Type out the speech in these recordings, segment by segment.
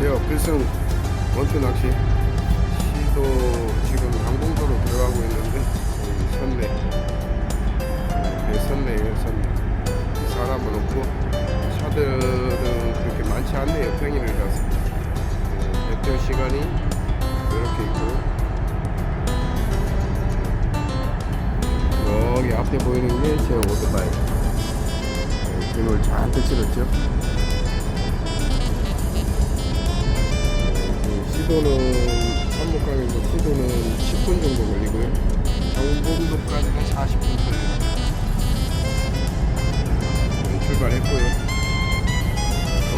안녕하세요. 필승 원투 낚시 시도 지금 항공도로 들어가고 있는데 선내. 네, 선내예요 선내. 사람은 없고 차들은 그렇게 많지 않네요 평일이라서. 네, 대표 시간이 이렇게 있고. 여기 앞에 보이는 게 제 오토바이. 네, 그걸 잔뜩 실었죠 시도는 한목강에서 시도는 10분 정도 걸리고요. 장본도까지는 40분 걸려요. 네, 출발했고요.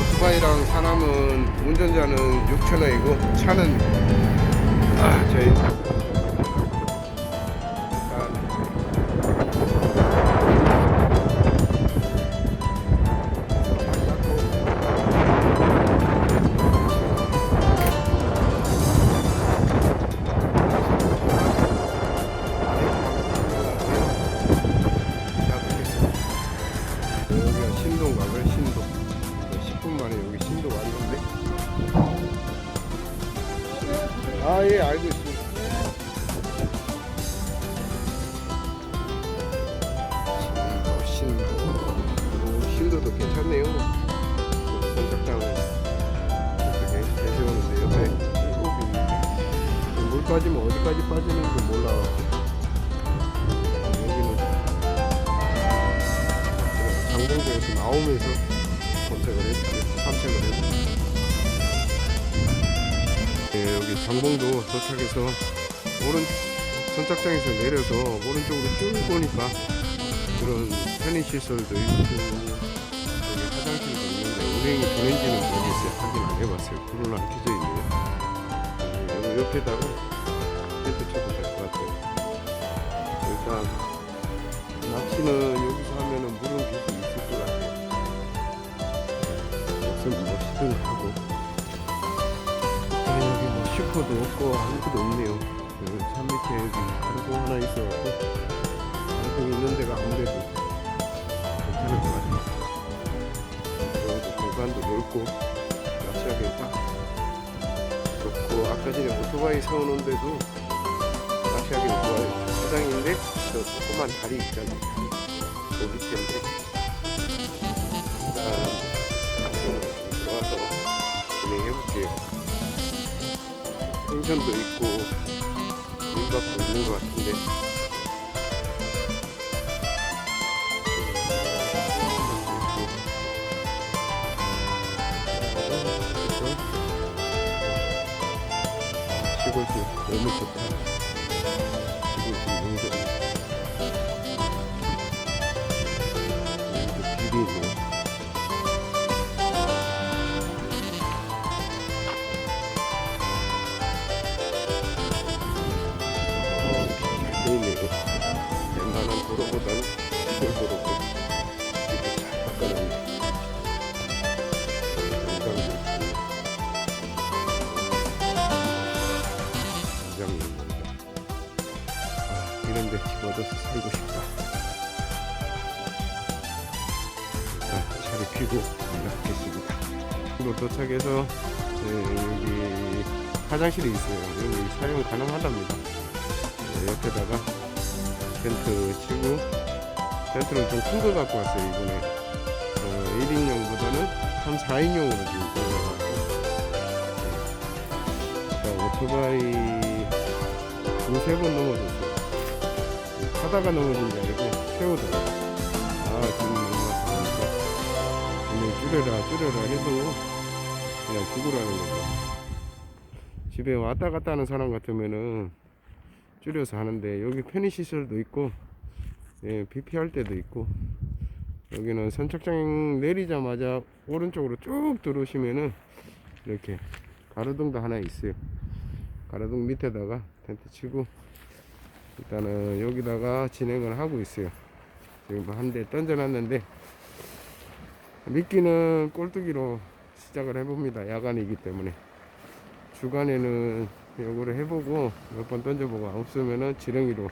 오토바이랑 사람은 운전자는 6,000원이고 차는 아 저희 10분 만에 여기 신도 왔는데? 아 예 알고 있습니다. 신도 신도 오, 신도도 괜찮네요. 선착장 이렇게 내세우는데 옆에 일곱이 있는데 물 빠지면 어디까지 빠지는지 장봉도 도착해서 오른 선착장에서 내려서 오른쪽으로 쭉 보니까 그런 편의 시설도 있고 여기 화장실도 있는데 운행이 되는지는 모르겠어요. 확인 안 해봤어요. 불은 안 켜져 있네요. 네, 여기 옆에다가 텐트 쳐도 될 것 같아요. 일단 낚시는 여기 뭐 슈퍼도 없고 아무것도 없네요. 그산 밑에 여기 가르고 하나 있어갖고 가르고 있는 데가 아무래도 괜찮을 것 같아요. 여기도 공간도 넓고 낚시하기 딱 좋고 아까 전에 오토바이 세워놓은데도 낚시하기 좋아요. 사장인데 저 조그만 다리 있잖아요. 그 밑인데 일 펜션도 있고 민박도 있는 것 같은데 시골집 너무 좋다. 화장실이 있어요. 여기 사용 가능하답니다. 네, 옆에다가 텐트 치고 텐트를 좀큰거 갖고 왔어요 이번에 어, 1인용보다는 한 4인용으로 지금 구워가지고 네. 오토바이 두세 번 넘어졌어요. 하다가 넘어진 게 아니고 세우더라고요. 아, 지금 넘어왔으니까. 그냥 줄여라, 줄여라 해도 그냥 죽으라는 거죠. 집에 왔다 갔다 하는 사람 같으면은 줄여서 하는데 여기 편의시설도 있고, 예, 비피할 때도 있고, 여기는 선착장 내리자마자 오른쪽으로 쭉 들어오시면은 이렇게 가로등도 하나 있어요. 가로등 밑에다가 텐트 치고 일단은 여기다가 진행을 하고 있어요. 지금 한 대 던져놨는데 미끼는 꼴뚜기로 시작을 해봅니다. 야간이기 때문에 주간에는 요거를 해보고 몇 번 던져보고 없으면은 지렁이로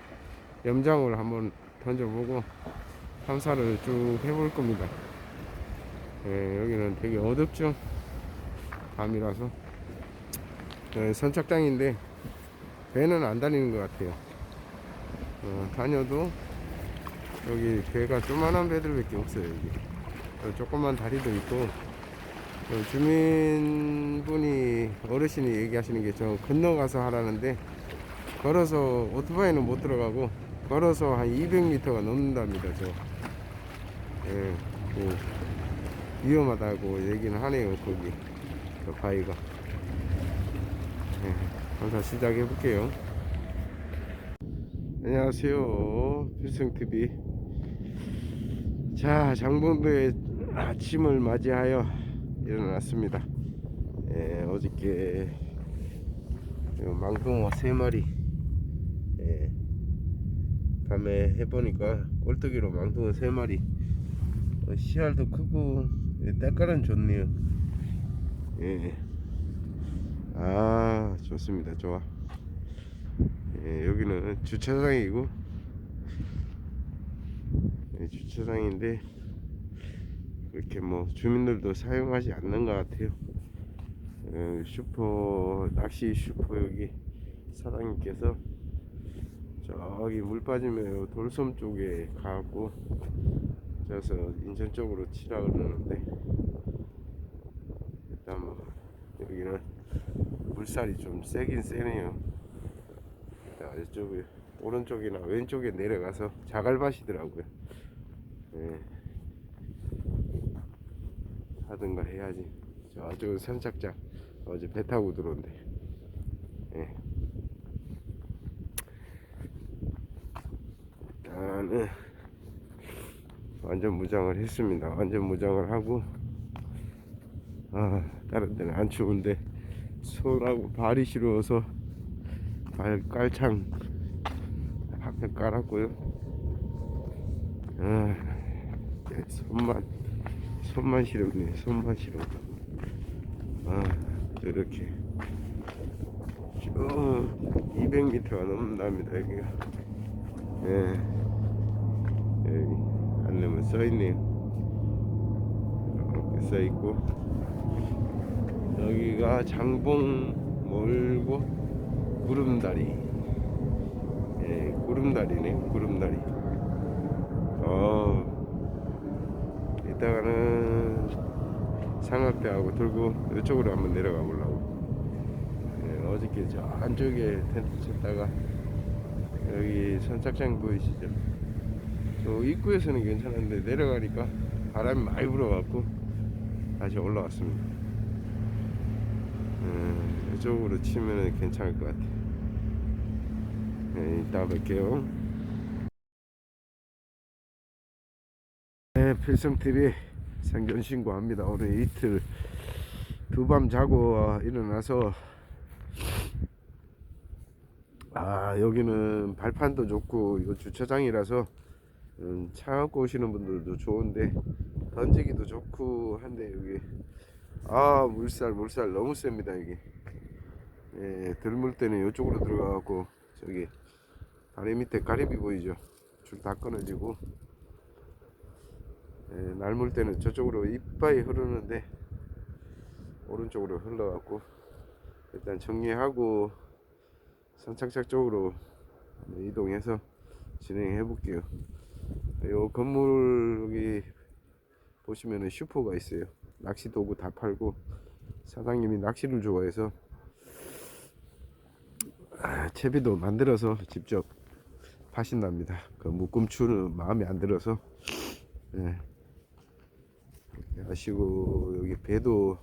염장을 한번 던져보고 탐사를 쭉 해볼 겁니다. 예, 여기는 되게 어둡죠. 밤이라서 네, 선착장인데 배는 안 다니는 것 같아요. 어, 다녀도 여기 배가 조만한 배들밖에 없어요. 여기 어, 조그만 다리도 있고 어, 주민분이 어르신이 얘기하시는 게 저 건너가서 하라는데 걸어서 오토바이는 못 들어가고 걸어서 한 200m가 넘는답니다. 저 예, 그 위험하다고 얘기는 하네요. 거기 저 바위가. 예, 한번 시작해 볼게요. 안녕하세요. 필승TV. 자, 장본부의 아침을 맞이하여 일어났습니다. 예, 어저께 요 망둥어 세 마리 예, 밤에 해보니까 꼴뚜기로 망둥어 세 마리 어, 씨알도 크고 예, 때깔은 좋네요. 예. 아 좋습니다 좋아 예, 여기는 주차장이고 예, 주차장인데 그렇게 뭐 주민들도 사용하지 않는 것 같아요 어, 슈퍼 낚시 슈퍼 여기 사장님께서 저기 물 빠지면 돌섬 쪽에 가고 저서 인천 쪽으로 치라 그러는데 일단 뭐 여기는 물살이 좀 세긴 세네요. 자, 이쪽에 오른쪽이나 왼쪽에 내려가서 자갈밭이더라고요. 예. 하든가 해야지. 저쪽 선착장 어제 배 타고 들어온대. 예. 일단은 완전 무장을 했습니다. 완전 무장을 하고 아 다른 데는 안 추운데 손하고 발이 시려워서 발 깔창 밖에 깔았고요. 아, 예, 손만 손만 시렵네. 손만 시려. 아 이렇게 쭉 200m가 넘는답니다 여기가. 예. 여기 안내문 써 있네요. 이렇게 써 있고 여기가 장봉 몰고 구름다리. 예, 구름다리네, 구름다리. 어, 이따가는 상악대하고 돌고 이쪽으로 한번 내려가 보려고. 예, 어저께 저 안쪽에 텐트 쳤다가 여기 선착장 보이시죠? 저 입구에서는 괜찮은데 내려가니까 바람이 많이 불어갖고 다시 올라왔습니다. 음, 이쪽으로 치면은 괜찮을 것 같아요. 네, 이따 뵐게요. 네, 필승TV 생존 신고합니다. 오늘 이틀 두 밤 자고 일어나서 아 여기는 발판도 좋고 이 주차장이라서 음, 차 갖고 오시는 분들도 좋은데 던지기도 좋고 한데 여기 아 물살 물살 너무 셉니다 여기. 예, 들물 때는 이쪽으로 들어가갖고 저기 다리 밑에 가리비 보이죠? 줄 다 끊어지고. 예, 날물 때는 저쪽으로 이빠이 흐르는데 오른쪽으로 흘러갖고 일단 정리하고 선착장 쪽으로 이동해서 진행해 볼게요. 요 건물 여기 보시면은 슈퍼가 있어요. 낚시 도구 다 팔고 사장님이 낚시를 좋아해서 아, 채비도 만들어서 직접 파신답니다. 그 묶음추는 마음에 안 들어서 예. 하시고 여기 배도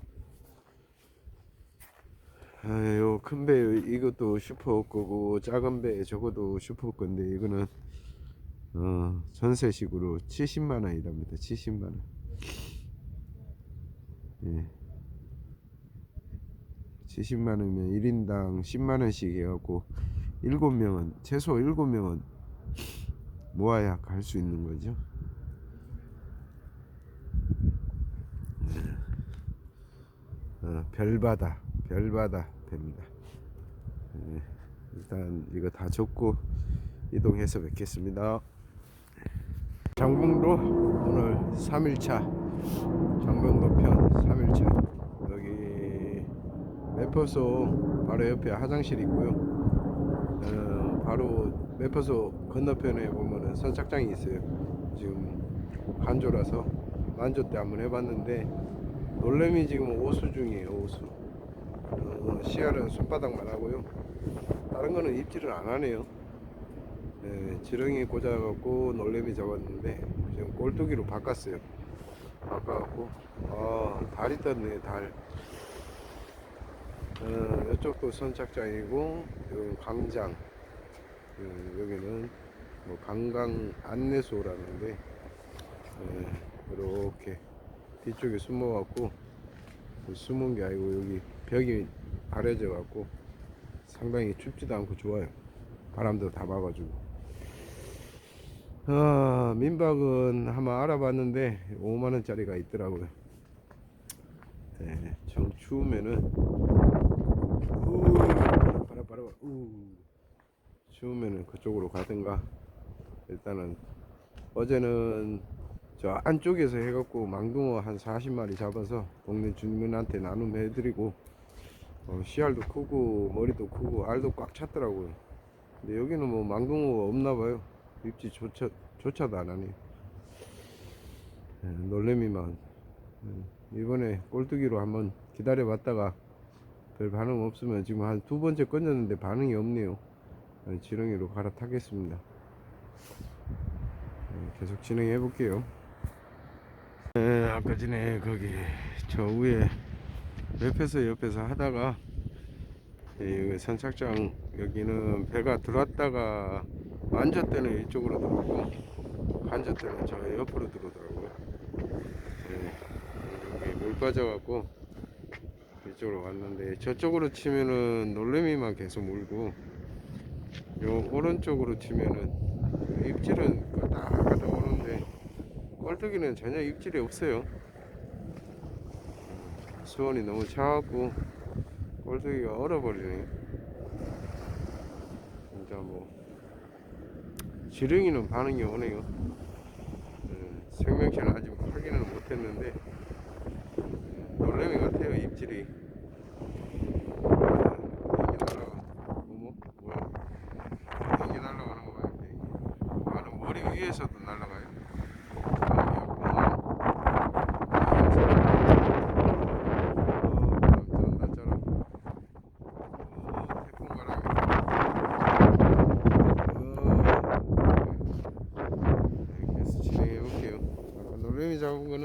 아, 요큰배 이것도 슈퍼 거고 작은 배 저것도 슈퍼 건데 이거는 어, 전세식으로 70만 원이랍니다. 70만 원. 예. 70만 원이면 1인당 10만 원씩 해갖고 7명은 최소 7명은 모아야 갈 수 있는 거죠. 예. 어, 별바다, 별바다 됩니다. 예, 일단 이거 다 적고 이동해서 뵙겠습니다. 장봉도 오늘 3일차 장봉도 편 3일차 여기 매퍼소 바로 옆에 화장실이 있고요. 어, 바로 매퍼소 건너편에 보면은 선착장이 있어요. 지금 간조라서 만조 때 한번 해봤는데 놀래미 지금 오수 중이에요. 오수. 어, 씨알은 손바닥만 하고요. 다른 거는 입질을 안 하네요. 네, 지렁이 꽂아갖고 놀래미 잡았는데 지금 꼴뚜기로 바꿨어요. 바꿔갖고 아 달이 떴네 달. 어, 이쪽도 선착장이고 여기 광장. 어, 여기는 뭐 관광 안내소라는데 이렇게 뒤쪽에 숨어갖고 숨은 게 아니고 여기 벽이 가려져 갖고 상당히 춥지도 않고 좋아요. 바람도 다 막아주고. 아, 민박은 한번 알아봤는데 5만 원짜리가 있더라고요. 네, 좀 추우면은 우, 바라 바라 우 추우면은 그쪽으로 가든가 일단은 어제는 저 안쪽에서 해갖고 망둥어 한 40마리 잡아서 동네 주민한테 나눔해 드리고 어, 씨알도 크고 머리도 크고 알도 꽉 찼더라고요. 근데 여기는 뭐 망둥어가 없나봐요. 입지 조차, 조차도 안 하네. 예, 놀래미만. 예, 이번에 꼴뚜기로 한번 기다려 봤다가 별 반응 없으면 지금 한 두 번째 건졌는데 반응이 없네요. 예, 지렁이로 갈아타겠습니다. 예, 계속 진행해 볼게요. 예, 아까 전에 거기 저 위에 옆에서 옆에서 하다가 예, 여기 선착장 여기는 배가 들어왔다가 만져 때는 이쪽으로 들어오고 간저 때는 저 옆으로 들어오더라고요. 예, 여기 물 빠져갖고 이쪽으로 왔는데 저쪽으로 치면은 놀래미만 계속 물고 요 오른쪽으로 치면은 입질은 까딱까딱 오는데 꼴뚜기는 전혀 입질이 없어요. 수온이 너무 차갑고 꼴뚜기가 얼어버리네. 진짜 뭐 지렁이는 반응이 오네요. 음, 생명체는 아직 확인을 못했는데 음, 놀래미 같아요 입질이. 아, 비행기 날아가. 뭐뭐 뭐야? 비행기 날아가는 거 봐요. 비행기. 아, 너 머리 위에서도 날아가요. 아, 구멍. 계속 진행해 볼게요. 아까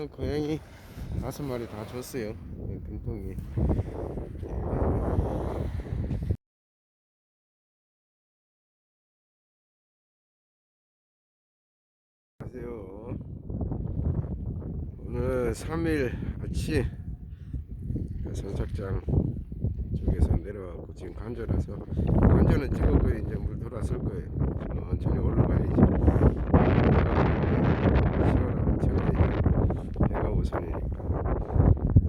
거는 고양이 다섯 마리 다 줬어요. 등통이. 안녕하세요. 오늘 3일 아치 선착장 쪽에서 내려와고 지금 간절해서 간절은 찍었고 이제 물 돌아설 거예요. 천천히 올라가야지. 우선이니까.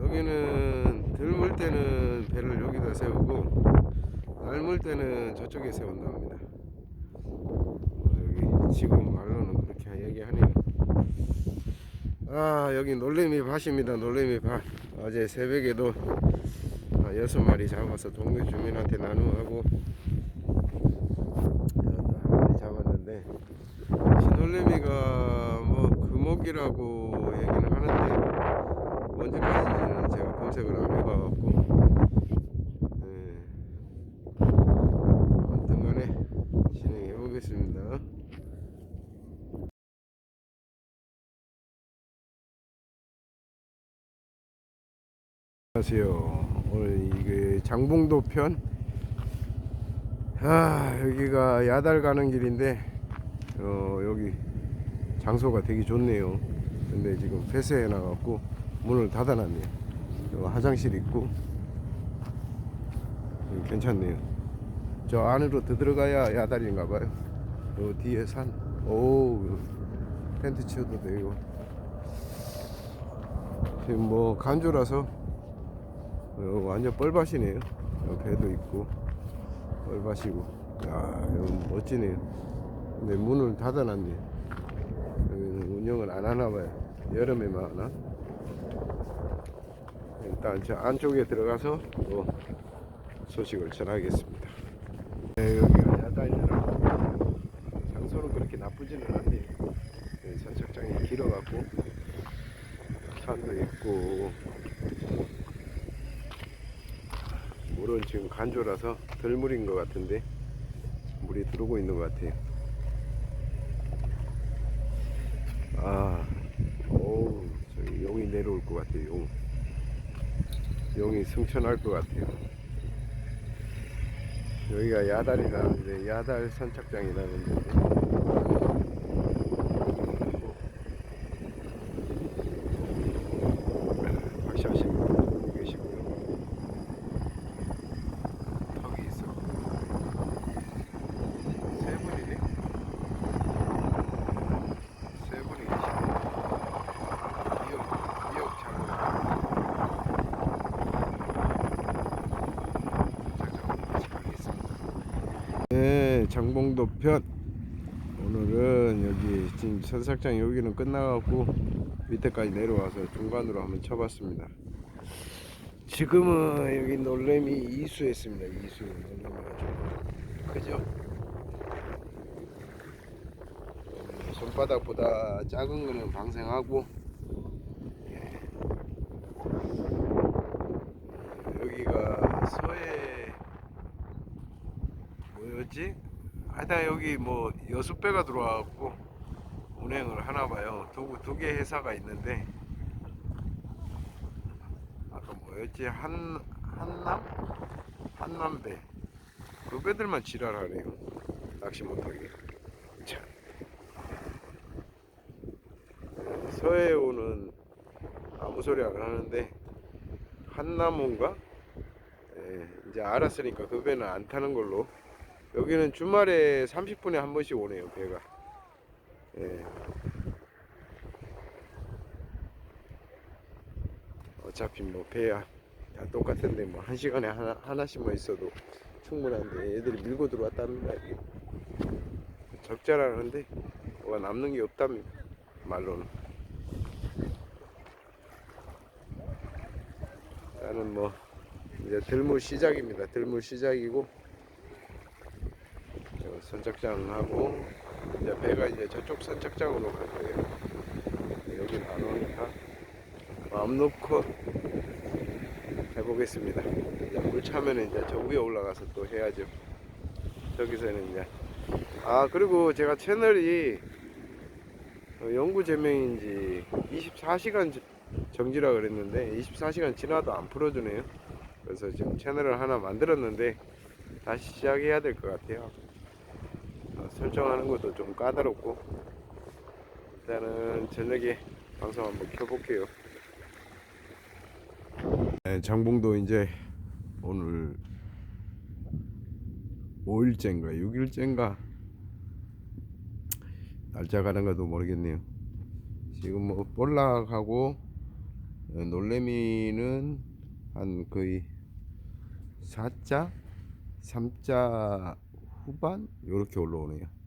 여기는 들물 때는 배를 여기다 세우고 날물 때는 저쪽에 세운답니다. 어, 여기 지금 말로는 그렇게 얘기하네요. 아 여기 놀래미 밭입니다. 놀래미 밭. 어제 새벽에도 아, 여섯 마리 잡아서 동네 주민한테 나누고 한 마리 잡았는데 신놀래미가 뭐 금옥이라고 얘기는 하는데 언제까지는 제가 검색을 안 해봐갖고 예. 아무튼 간에 진행해 보겠습니다. 안녕하세요. 오늘 이게 장봉도 편. 아 여기가 야달 가는 길인데 어 여기 장소가 되게 좋네요. 근데 지금 폐쇄해 놔갖고 문을 닫아놨네요. 여 화장실 있고 여기 괜찮네요. 저 안으로 더 들어가야 야달인가 봐요. 요 뒤에 산. 오 텐트 치워도 되고. 지금 뭐 간조라서 어, 완전 뻘밭이네요. 어, 배도 있고 뻘밭이고. 야, 여기 멋지네요. 근데 문을 닫아놨네. 여기는 운영을 안 하나 봐요. 여름에만 하나. 일단 저 안쪽에 들어가서 또 소식을 전하겠습니다. 네, 여기가 야단이라고 장소는 그렇게 나쁘지는 않네요. 네, 선착장이 길어갖고 산도 있고 물은 지금 간조라서 덜 물인 것 같은데 물이 들어오고 있는 것 같아요. 아, 오, 저기 용이 내려올 것 같아요. 용. 승천할 것 같아요. 여기가 야달이라는데 야달 선착장이라는 데인데 박샤신 분 계시고요. 턱이 있어. 세 분이네. 세 분이 계시네. 이역, 이역 장군. 네, 장봉도 편. 오늘은 여기 지금 선착장 여기는 끝나갖고 밑에까지 내려와서 중간으로 한번 쳐봤습니다. 지금은 여기 놀래미 이수했습니다. 이수 놀래미가 좀 크죠? 음, 손바닥보다 작은 거는 방생하고 예. 여기가 서해 뭐였지? 하여튼 여기 뭐 여섯 배가 들어와갖고 운행을 하나 봐요. 두, 두개 회사가 있는데 아까 뭐였지? 한, 한남? 한남배 그 배들만 지랄하네요. 낚시 못하게. 참. 서해 오는 아무 소리 안 하는데 한나무인가? 예, 이제 알았으니까 그 배는 안 타는 걸로 여기는 주말에 30분에 한 번씩 오네요 배가 예. 어차피 뭐 배야 다 똑같은데 뭐 한 시간에 하나, 하나씩만 있어도 충분한데 애들이 밀고 들어왔답니다 이게. 적자라는데 뭐가 남는 게 없답니다 말로는 나는 뭐 이제 들물 시작입니다 들물 시작이고 저 선착장하고 이제 배가 이제 저쪽 선착장으로 갈 거예요. 여긴 안 오니까 마음 놓고 해보겠습니다. 이제 물 차면 이제 저 위에 올라가서 또 해야죠. 저기서는 이제 아 그리고 제가 채널이 어, 연구 제명인지 24시간 정지라 그랬는데 24시간 지나도 안 풀어주네요. 그래서 지금 채널을 하나 만들었는데 다시 시작해야 될 것 같아요. 어, 설정하는 것도 좀 까다롭고 일단은 저녁에 방송 한번 켜볼게요. 네, 장봉도 이제 오늘 5일째인가 6일째인가 날짜 가는 것도 모르겠네요. 지금 뭐 볼락하고 어, 놀래미는 한 거의 4자 3자 후반 요렇게 올라오네요.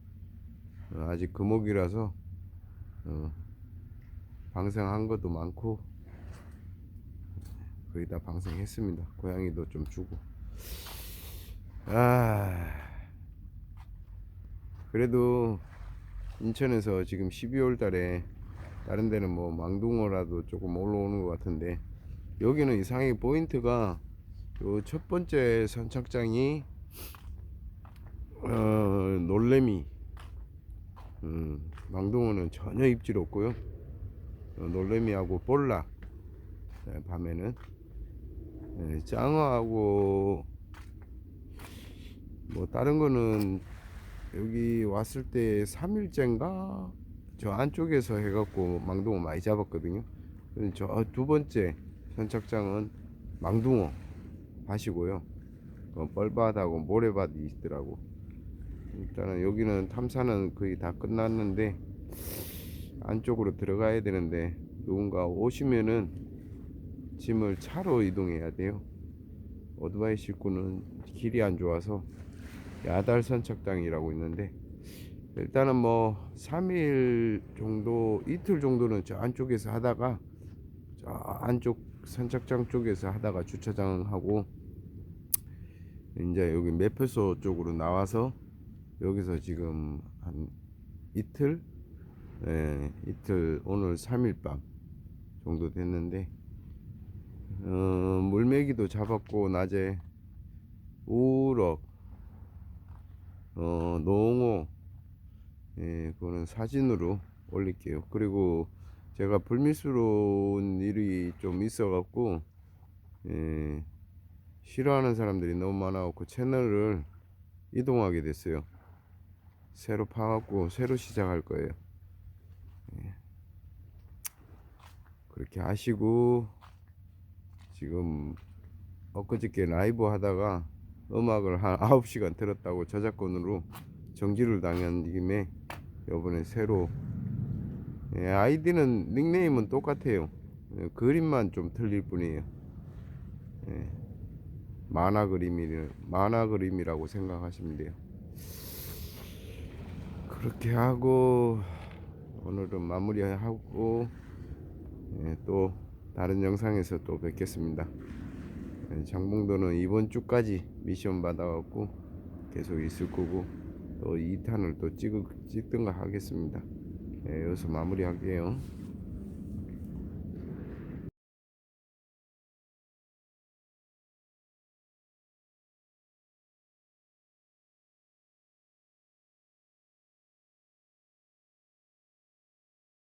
어, 아직 금옥이라서 어, 방생한 것도 많고 거의 다 방생했습니다. 고양이도 좀 주고. 아 그래도 인천에서 지금 12월 달에 다른 데는 뭐 망둥어라도 조금 올라오는 것 같은데 여기는 이상하게 포인트가 요 첫 번째 선착장이 어, 놀래미 음, 망둥어는 전혀 입질 없고요. 어, 놀래미하고 볼락 네, 밤에는. 네, 짱어하고 뭐 다른 거는 여기 왔을 때 3일째인가? 저 안쪽에서 해갖고 망둥어 많이 잡았거든요. 저 두 번째 선착장은 망둥어 밭이고요. 어, 뻘밭하고 모래밭이 있더라고 일단은 여기는 탐사는 거의 다 끝났는데 안쪽으로 들어가야 되는데 누군가 오시면은 짐을 차로 이동해야 돼요. 오토바이 싣고는 길이 안 좋아서 야달 선착장이라고 있는데 일단은 뭐 3일 정도 이틀 정도는 저 안쪽에서 하다가 저 안쪽 선착장 쪽에서 하다가 주차장하고 이제 여기 매표소 쪽으로 나와서 여기서 지금 한 이틀 예, 이틀 오늘 3일 밤 정도 됐는데 어, 물메기도 잡았고 낮에 우럭 어, 농어 예, 그거는 사진으로 올릴게요. 그리고 제가 불미스러운 일이 좀 있어 갖고 예, 싫어하는 사람들이 너무 많아 갖고 채널을 이동하게 됐어요. 새로 파갖고 새로 시작할 거예요. 예. 그렇게 하시고 지금 엊그저께 라이브 하다가 음악을 한 9시간 들었다고 저작권으로 정지를 당한 김에 요번에 새로 예, 아이디는 닉네임은 똑같아요. 예, 그림만 좀 틀릴 뿐이에요. 예, 만화 그림이 만화 그림이라고 생각하시면 돼요. 그렇게 하고 오늘은 마무리하고 예, 또 다른 영상에서 또 뵙겠습니다. 예, 장봉도는 이번 주까지 미션 받아갖고 계속 있을 거고 또 2탄을 또 찍, 찍든가 하겠습니다. 예, 여기서 마무리할게요.